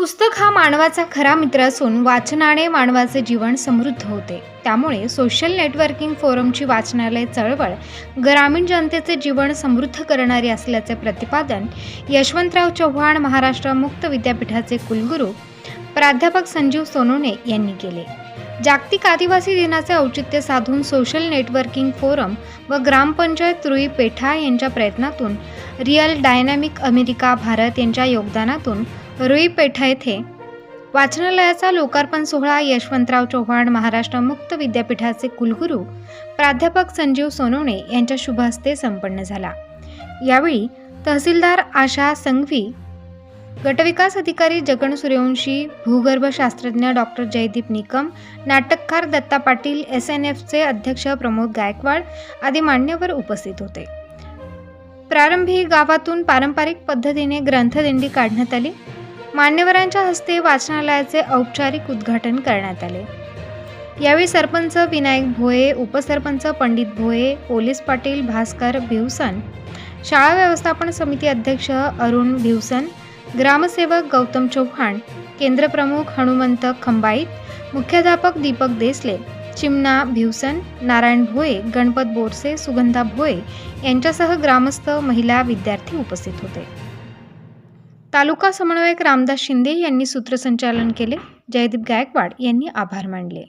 पुस्तक हा मानवाचा खरा मित्र असून वाचनाने मानवाचे जीवन समृद्ध होते. त्यामुळे सोशल नेटवर्किंग फोरमची वाचनालय चळवळ ग्रामीण जनतेचे जीवन समृद्ध करणारी असल्याचे प्रतिपादन यशवंतराव चव्हाण महाराष्ट्र मुक्त विद्यापीठाचे कुलगुरू प्राध्यापक संजीव सोनोने यांनी केले. जागतिक आदिवासी दिनाचे औचित्य साधून सोशल नेटवर्किंग फोरम व ग्रामपंचायत रुई पेठा यांच्या प्रयत्नातून रिअल डायनॅमिक अमेरिका भारत यांच्या योगदानातून रुई पेठा येथे वाचनालयाचा लोकार्पण सोहळा यशवंतराव चव्हाण महाराष्ट्र मुक्त विद्यापीठाचे कुलगुरू प्राध्यापक संजीव सोनवणे यांच्या शुभ हस्ते संपन्न झाला. यावेळी तहसीलदार आशा संघवी गटविकास अधिकारी जगन सूर्यवंशी भूगर्भशास्त्रज्ञ डॉक्टर जयदीप निकम नाटककार दत्ता पाटील एस एन एफचे अध्यक्ष प्रमोद गायकवाड आदी मान्यवर उपस्थित होते. प्रारंभी गावातून पारंपरिक पद्धतीने ग्रंथदिंडी काढण्यात आली. मान्यवरांच्या हस्ते वाचनालयाचे औपचारिक उद्घाटन करण्यात आले. यावेळी सरपंच विनायक भोये उपसरपंच पंडित भोये पोलीस पाटील भास्कर भिवसन शाळा व्यवस्थापन समिती अध्यक्ष अरुण भिवसन ग्रामसेवक गौतम चव्हाण केंद्रप्रमुख हनुमंत खंबाईत मुख्याध्यापक दीपक देसले चिमणा भिवसन नारायण भोये गणपत बोरसे सुगंधा भोये यांच्यासह ग्रामस्थ महिला विद्यार्थी उपस्थित होते. तालुका समन्वयक रामदास शिंदे यांनी सूत्रसंचालन केले. जयदीप गायकवाड यांनी आभार मानले.